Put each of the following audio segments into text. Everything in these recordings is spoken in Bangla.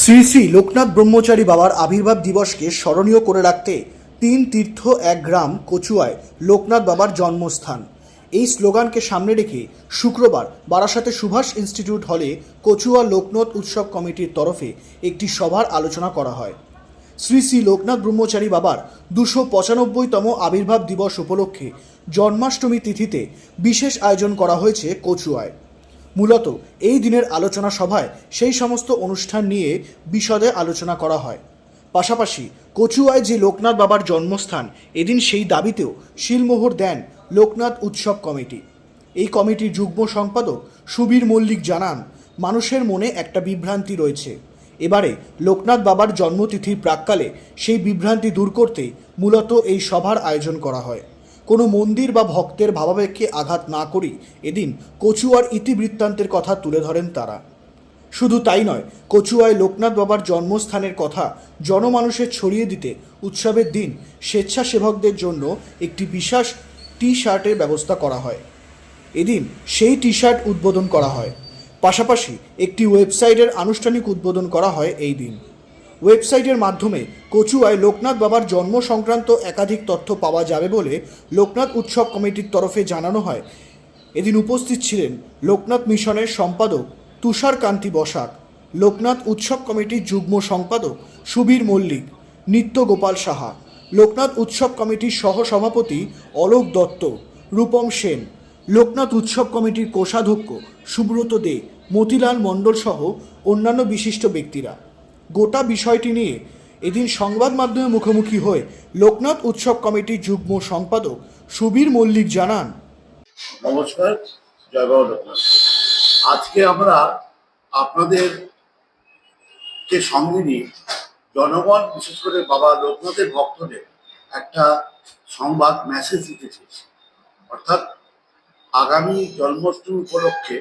শ্রী শ্রী লোকনাথ ব্রহ্মচারী বাবার আবির্ভাব দিবসকে স্মরণীয় করে রাখতে তিন তীর্থ এক গ্রাম কচুয়ায় লোকনাথ বাবার জন্মস্থান। এই স্লোগানকে সামনে রেখে শুক্রবার বারাসাতে সুভাষ ইনস্টিটিউট হলে কচুয়া লোকনাথ উৎসব কমিটির তরফে একটি সভার আলোচনা করা হয়। শ্রী শ্রী লোকনাথ ব্রহ্মচারী বাবার দুশো পঁচানব্বইতম আবির্ভাব দিবস উপলক্ষে জন্মাষ্টমী তিথিতে বিশেষ আয়োজন করা হয়েছে কচুয়ায়। মূলত এই দিনের আলোচনা সভায় সেই সমস্ত অনুষ্ঠান নিয়ে বিশদে আলোচনা করা হয়। পাশাপাশি কচুয়ায় যে লোকনাথ বাবার জন্মস্থান, এদিন সেই দাবিতেও শিলমোহর দেন লোকনাথ উৎসব কমিটি। এই কমিটির যুগ্ম সম্পাদক সুবীর মল্লিক জানান, মানুষের মনে একটা বিভ্রান্তি রয়েছে। এবারে লোকনাথ বাবার জন্মতিথির প্রাককালে সেই বিভ্রান্তি দূর করতেই মূলত এই সভার আয়োজন করা হয়। কোনো মন্দির বা ভক্তের ভাবাবেগকে আঘাত না করেই এদিন কচুয়ার ইতিবৃত্তান্তের কথা তুলে ধরেন তারা। শুধু তাই নয়, কচুয়ায় লোকনাথ বাবার জন্মস্থানের কথা জনমানুষের ছড়িয়ে দিতে উৎসবের দিন স্বেচ্ছাসেবকদের জন্য একটি বিশেষ টি শার্টের ব্যবস্থা করা হয়। এদিন সেই টি শার্ট উদ্বোধন করা হয়। পাশাপাশি একটি ওয়েবসাইটের আনুষ্ঠানিক উদ্বোধন করা হয় এই দিন। ওয়েবসাইটের মাধ্যমে কচুয়ায় লোকনাথ বাবার জন্ম সংক্রান্ত একাধিক তথ্য পাওয়া যাবে বলে লোকনাথ উৎসব কমিটির তরফে জানানো হয়। এদিন উপস্থিত ছিলেন লোকনাথ মিশনের সম্পাদক তুষার কান্তি বসাক, লোকনাথ উৎসব কমিটির যুগ্ম সম্পাদক সুবীর মল্লিক নিত্য গোপাল সাহা, লোকনাথ উৎসব কমিটির সহসভাপতি অলোক দত্ত, রূপম সেন, লোকনাথ উৎসব কমিটির কোষাধ্যক্ষ সুব্রত দে, মতিলাল মণ্ডল সহ অন্যান্য বিশিষ্ট ব্যক্তিরা। গোটা বিষয়টি নিয়ে এদিন সংবাদ মাধ্যমে মুখোমুখি হয়ে লোকনাথ উৎসব কমিটির যুগ্ম সম্পাদক সুবীর মল্লিক জানান। নমস্কার, জয় লোকনাথ। আজকে আমরা আপনাদের সঙ্গে নিয়ে জনগণ, বিশেষ করে বাবা লোকনাথের ভক্তদের একটা সংবাদ মেসেজ দিতে চেয়েছি। অর্থাৎ আগামী জন্মাষ্টমী উপলক্ষে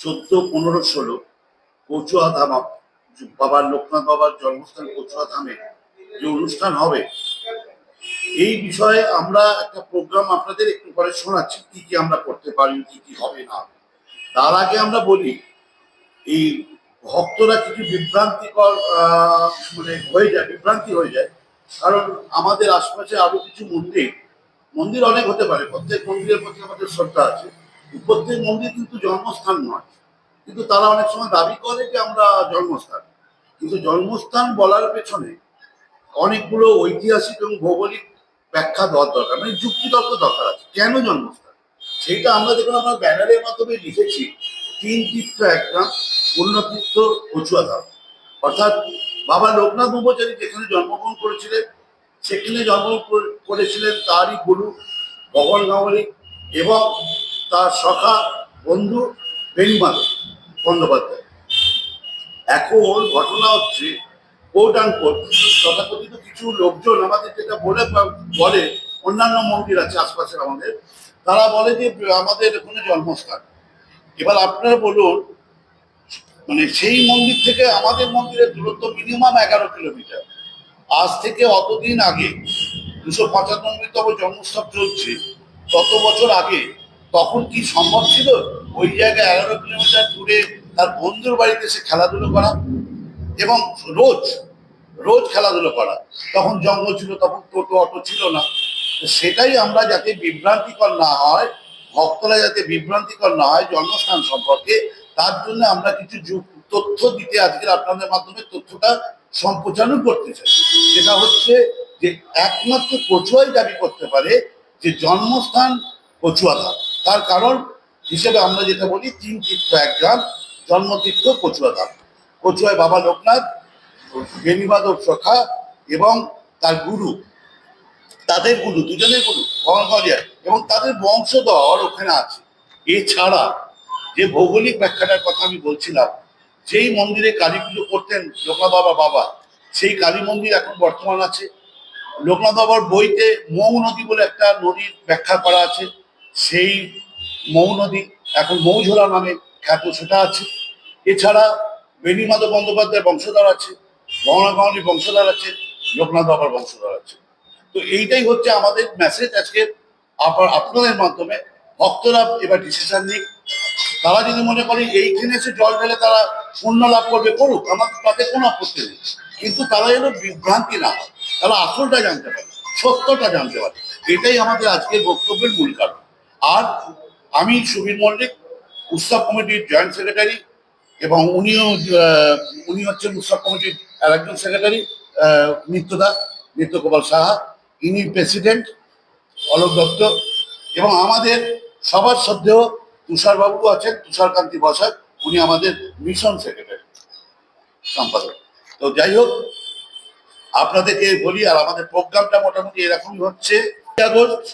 চোদ্দ, পনেরো, ষোলো কচুয়া ধাম বাবার লোকনাথ বাবার জন্মস্থান কচুয়া ধামে যে অনুষ্ঠান হবে। এই বিষয়ে আমরা একটা প্রোগ্রাম আপনাদের একটু পরে শোনাচ্ছি, কি কি আমরা করতে পারি, কি কি হবে না। তার আগে আমরা বলি, এই ভক্তরা কিছু বিভ্রান্তিকর মানে হয়ে যায়, বিভ্রান্তি হয়ে যায়, কারণ আমাদের আশপাশে আরও কিছু মন্দির মন্দির অনেক হতে পারে, প্রত্যেক মন্দিরের প্রতি আমাদের শ্রদ্ধা আছে, প্রত্যেক মন্দির কিন্তু জন্মস্থান নয়, কিন্তু তারা অনেক সময় দাবি করে যে আমরা জন্মস্থান। কিন্তু জন্মস্থান বলার পেছনে অনেকগুলো ঐতিহাসিক এবং ভৌগোলিক ব্যাখ্যা দেওয়ার দরকার মানে যুক্তিতর্ক দরকার আছে। কেন জন্মস্থান? সেইটা আমরা দেখুন আমরা ব্যানারের মাধ্যমে লিখেছি, তিন তীর্থ একটা পূর্ণতীর্থ কচুয়া ধাম অর্থাৎ বাবা লোকনাথ ব্রহ্মচারী যেখানে জন্মগ্রহণ করেছিলেন, সেখানে জন্মগ্রহণ করেছিলেন তারই গুরু ভগবান গাঙ্গুলি এবং তার সখা বন্ধু বেণীমাধব বন্দ্যোপাধ্যায়। এখন ঘটনা হচ্ছে তথাকথিত কিছু লোকজন আমাদের যেটা বলে বলে, অন্যান্য মন্দির আছে আশপাশের আমাদের, তারা বলে যে আমাদের এখানে জন্মস্থান। এবার আপনারা বলুন মানে সেই মন্দির থেকে আমাদের মন্দিরের দূরত্ব মিনিমাম এগারো কিলোমিটার। আজ থেকে অতদিন আগে দুশো পঁচানব্বইতম জন্মোৎসব চলছে তত বছর আগে, তখন কি সম্ভব ছিল? ওই জায়গায় এগারো কিলোমিটার দূরে তার বন্ধুর বাড়িতে সে খেলাধুলো করা এবং রোজ রোজ খেলাধুলো করা। তখন জঙ্গল ছিল, তখন টোটো, অটো ছিল না। সেটাই আমরা যাতে বিভ্রান্তিকর না হয়, ভক্তরা যাতে বিভ্রান্তিকর না হয় জন্মস্থান সম্পর্কে, তার জন্য আমরা কিছু তথ্য দিতে আজকের আপনাদের মাধ্যমে তথ্যটা সম্প্রচারণ করতে চাই। সেটা হচ্ছে যে একমাত্র কচুয়াই দাবি করতে পারে যে জন্মস্থান কচুয়া ধাম তার কারণ হিসেবে আমরা যেটা বলি, তিন তীর্থ এক গ্রাম জন্মতীর্থ কচুয়া ধাম কচুয়ায় বাবা লোকনাথ বেণীমাধব সখা এবং তার গুরু, তাদের গুরু, দুজনের গুরু ভগবান এবং তাদের বংশধর ওখানে আছে। এছাড়া যে ভৌগোলিক ব্যাখ্যাটার কথা আমি বলছিলাম, যেই মন্দিরে কালী পুজো করতেন লোকনাথ বাবা বাবা, সেই কালী মন্দির এখন বর্তমান আছে। লোকনাথ বাবার বইতে মৌ নদী বলে একটা নদীর ব্যাখ্যা করা আছে। সেই মৌ নদী এখন মৌঝোলা নামে খ্যাত সেটা আছে। এছাড়া বেণীমাধব বন্দ্যোপাধ্যায়ের বংশধর আছে গাঙ্গুলি বংশধর আছে, লোকনাথ বাবার বংশধর আছে। তো এইটাই হচ্ছে আমাদের মেসেজ আজকে আবার আপনাদের মাধ্যমে। ভক্তরা এবার ডিসিশন নিক। তারা যদি মনে করে এইখানে এসে জল ঢেলে তারা পুণ্য লাভ করবে, করুক, আমার তাতে কোনো আপত্তি নেই। কিন্তু তারা যেন বিভ্রান্তি না হয়, তারা আসলটা জানতে পারে, সত্যটা জানতে পারে। এটাই আমাদের আজকের বক্তব্যের মূল কারণ। আর আমি সুবীর মল্লিক উৎসব কমিটির জয়েন্ট সেক্রেটারি এবং উনিও উনি হচ্ছেন উৎসব কমিটির আর একজন সেক্রেটারি নিত্যদা নিত্যগোপাল সাহা। ইনি প্রেসিডেন্ট, অলোক দত্ত এবং আমাদের সবার শ্রদ্ধেয় তুষারবাবু আছেন, তুষারকান্তি বসাক উনি আমাদের মিশন সেক্রেটারি, সম্পাদক। তো যাই হোক, আপনাদেরকে বলি আর আমাদের প্রোগ্রামটা মোটামুটি এরকমই হচ্ছে। আগস্ট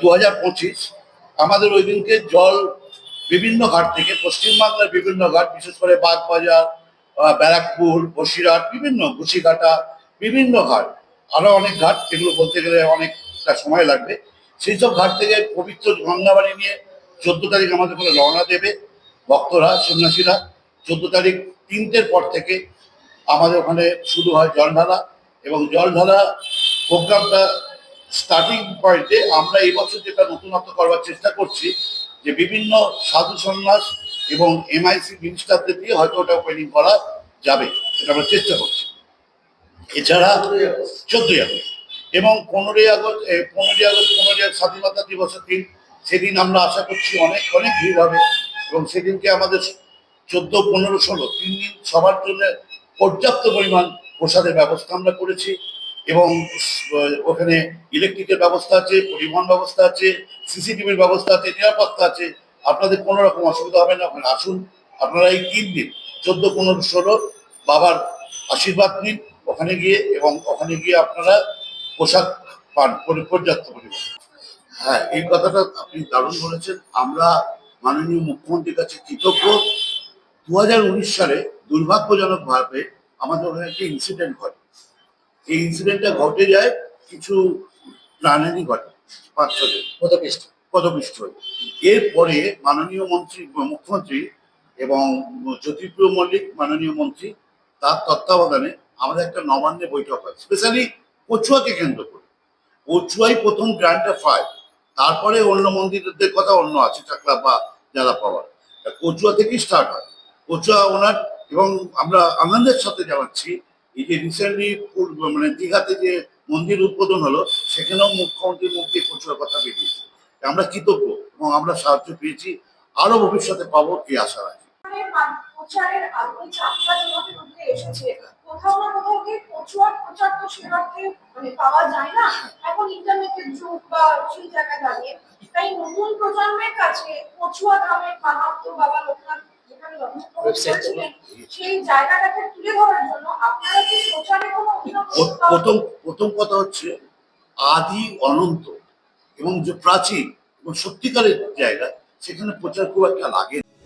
দু হাজার পঁচিশ, আমাদের ওই দিনকে জল বিভিন্ন ঘাট থেকে, পশ্চিমবাংলার বিভিন্ন ঘাট, বিশেষ করে বাগবাজার ব্যারাকপুর, বসিরহাট, বিভিন্ন গুছিঘাটা বিভিন্ন ঘাট। আরও অনেক ঘাট যেগুলো বলতে গেলে অনেকটা সময় লাগবে। সেই সব ঘাট থেকে পবিত্র গঙ্গাবাড়ি নিয়ে চোদ্দ তারিখ আমাদের করে রওনা দেবে ভক্তরা, সন্ন্যাসীরা। চোদ্দ তারিখ তিনটের পর থেকে আমাদের ওখানে শুরু হয় জল ঢালা এবং জল ঢালা প্রোগ্রামটা স্টার্টিং পয়েন্টে আমরা এই বছর যেটা নতুনত্ব করবার চেষ্টা করছি যে বিভিন্ন সাধু সন্ন্যাস এবং এমআইসি মিনিস্টারদের দিয়ে হয়তো ওটা ওপেনিং করা যাবে, এটা আমরা চেষ্টা করছি। এছাড়া চোদ্দই আগস্ট এবং পনেরোই আগস্ট পনেরোই আগস্ট, পনেরোই স্বাধীনতা দিবসের দিন, সেদিন আমরা আশা করছি অনেক অনেক ভিড় হবে এবং সেদিনকে আমাদের চোদ্দ, পনেরো, ষোলো, তিন দিন সবার জন্য পর্যাপ্ত পরিমাণ প্রসাদের ব্যবস্থা আমরা করেছি। এবং ওখানে ইলেকট্রিকের ব্যবস্থা আছে, পরিবহন ব্যবস্থা আছে সিসিটিভির ব্যবস্থা আছে, নিরাপত্তা আছে। আপনাদের কোনো রকম অসুবিধা হবে না ওখানে আসুন। আপনারা এই তিন দিন, চোদ্দ, পনেরো, ষোলো, বাবার আশীর্বাদ নিন ওখানে গিয়ে এবং ওখানে গিয়ে আপনারা পোশাক পান, পরি- পর্যাপ্ত পরিমাণ। হ্যাঁ এই কথাটা আপনি দারুণ বলেছেন। আমরা মাননীয় মুখ্যমন্ত্রীর কাছে কৃতজ্ঞ। দু হাজার উনিশ সালে দুর্ভাগ্যজনকভাবে আমাদের ওখানে একটা ইনসিডেন্ট ঘটে এই ইনসিডেন্টটা ঘটে যায় কিছু প্রাণহানি ঘটে পাঁচ ছজন পদপিষ্ট পদপিষ্ট এরপরে মাননীয় মন্ত্রী মুখ্যমন্ত্রী এবং জ্যোতিপ্রিয় মল্লিক মাননীয় মন্ত্রী তার তত্ত্বাবধানে আমাদের একটা নবান্নে বৈঠক হয়। স্পেশালি কচুয়াকে কেন্দ্র করে। কচুয়াই প্রথম গ্রান্টটা পায়। তারপরে অন্য মন্দিরদের কথা অন্য আছে চাকলা বা যারা পাওয়ার। কচুয়া থেকেই স্টার্ট হয়। কচুয়া ওনার এবং আমরা আনন্দের সাথে জানাচ্ছি এই যে রিসেন্টলি মানে দীঘাতে যে মন্দির উদ্বোধন হলো, সেখানেও মুখ্যমন্ত্রীর মুখ দিয়ে কচুয়ার কথা বেরিয়েছে। আমরা কৃতজ্ঞ এবং আমরা সাহায্য পেয়েছি আরও ভবিষ্যতে পাবো এই আশা রাখি। কোথাও না কোথাও গিয়ে প্রচুর প্রচার মানে পাওয়া যায় না? এখন ইন্টারনেটের যুগ বা সেই দাঁড়িয়ে। তাই নতুন প্রজন্মের কাছে পচুয়া ধামের মাহাত্ম বাবা লোকনাথ প্রথম প্রথম কথা হচ্ছে আদি অনন্ত এবং যে প্রাচীন এবং সত্যিকারের জায়গা সেখানে প্রচার খুব একটা লাগে না।